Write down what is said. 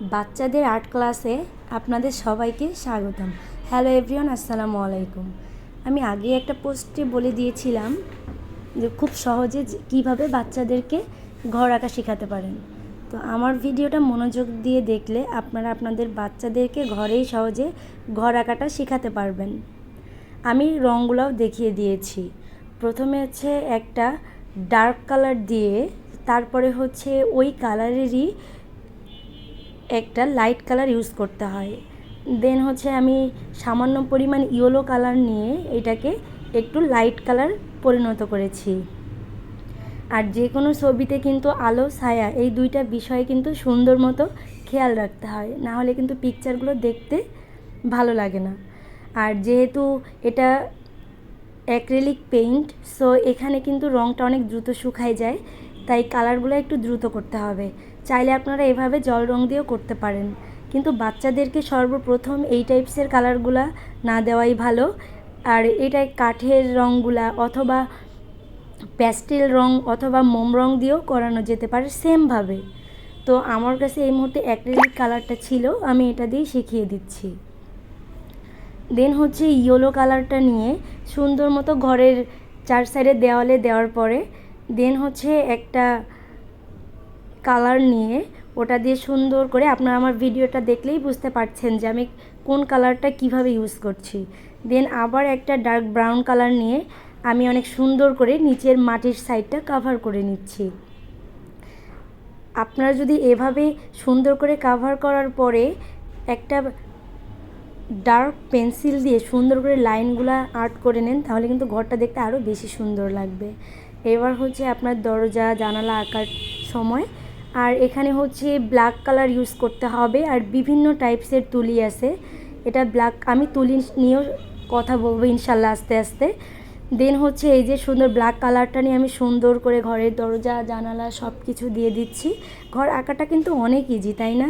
বাচ্চাদের আর্ট ক্লাসে আপনাদের সবাইকে স্বাগতম। হ্যালো এভরিওয়ান আসসালামু আলাইকুম। আমি আগে একটা পোস্টে বলে দিয়েছিলাম যে খুব সহজে কীভাবে বাচ্চাদেরকে ঘর আঁকা শেখাতে পারেন। তো আমার ভিডিওটা মনোযোগ দিয়ে দেখলে আপনারা আপনাদের বাচ্চাদেরকে ঘরেই সহজে ঘর আঁকাটা শেখাতে পারবেন। আমি রঙগুলোও দেখিয়ে দিয়েছি। প্রথমে হচ্ছে একটা ডার্ক কালার দিয়ে, তারপরে হচ্ছে ওই কালারেরই একটা লাইট কালার ইউজ করতে হয়। দেন হচ্ছে আমি সামান্য পরিমাণ ইয়েলো কালার নিয়ে এটাকে একটু লাইট কালার পরিণত করেছি। আর যে কোনো ছবিতে কিন্তু আলো, ছায়া এই দুইটা বিষয় কিন্তু সুন্দর মতো খেয়াল রাখতে হয়। না হলে কিন্তু পিকচারগুলো দেখতে ভালো লাগে না। আর যেহেতু এটা অ্যাক্রেলিক পেইন্ট সো এখানে কিন্তু রঙটা অনেক দ্রুত শুকায় যায়। তাই কালারগুলো একটু দ্রুত করতে হবে। চাইলে আপনারা এভাবে জল রং দিয়েও করতে পারেন। কিন্তু বাচ্চাদেরকে সর্বপ্রথম এই টাইপসের কালারগুলা না দেওয়াই ভালো। আর এটা কাঠের রঙগুলা অথবা প্যাস্টেল রং অথবা মোম রং দিয়েও করানো যেতে পারে সেমভাবে। তো আমার কাছে এই মুহূর্তে অ্যাক্রেলিক কালারটা ছিল, আমি এটা দিয়ে শিখিয়ে দিচ্ছি। দেন হচ্ছে ইয়েলো কালারটা নিয়ে সুন্দর মতো ঘরের চার সাইডে দেওয়ালে দেওয়ার পরে দেন হচ্ছে একটা কালার নিয়ে ওটা দিয়ে সুন্দর করে আপনারা আমার ভিডিওটা দেখলেই বুঝতে পারছেন যে আমি কোন কালারটা কীভাবে ইউজ করছি। দেন আবার একটা ডার্ক ব্রাউন কালার নিয়ে আমি অনেক সুন্দর করে নিচের মাটির সাইডটা কাভার করে নিচ্ছি। আপনারা যদি এভাবে সুন্দর করে কাভার করার পরে একটা ডার্ক পেন্সিল দিয়ে সুন্দর করে লাইনগুলো আর্ট করে নেন, তাহলে কিন্তু ঘরটা দেখতে আরও বেশি সুন্দর লাগবে। এবার হচ্ছে আপনার দরজা, জানালা, আঁকার সময়। আর এখানে হচ্ছে ব্ল্যাক কালার ইউজ করতে হবে। আর বিভিন্ন টাইপসের তুলি আছে। এটা ব্ল্যাক আমি তুলি নিয়েও কথা বলব ইনশাল্লাহ আস্তে আস্তে। দেন হচ্ছে এই যে সুন্দর ব্ল্যাক কালারটা নিয়ে আমি সুন্দর করে ঘরের দরজা, জানালা সব কিছু দিয়ে দিচ্ছি। ঘর আঁকাটা কিন্তু অনেক ইজি তাই না?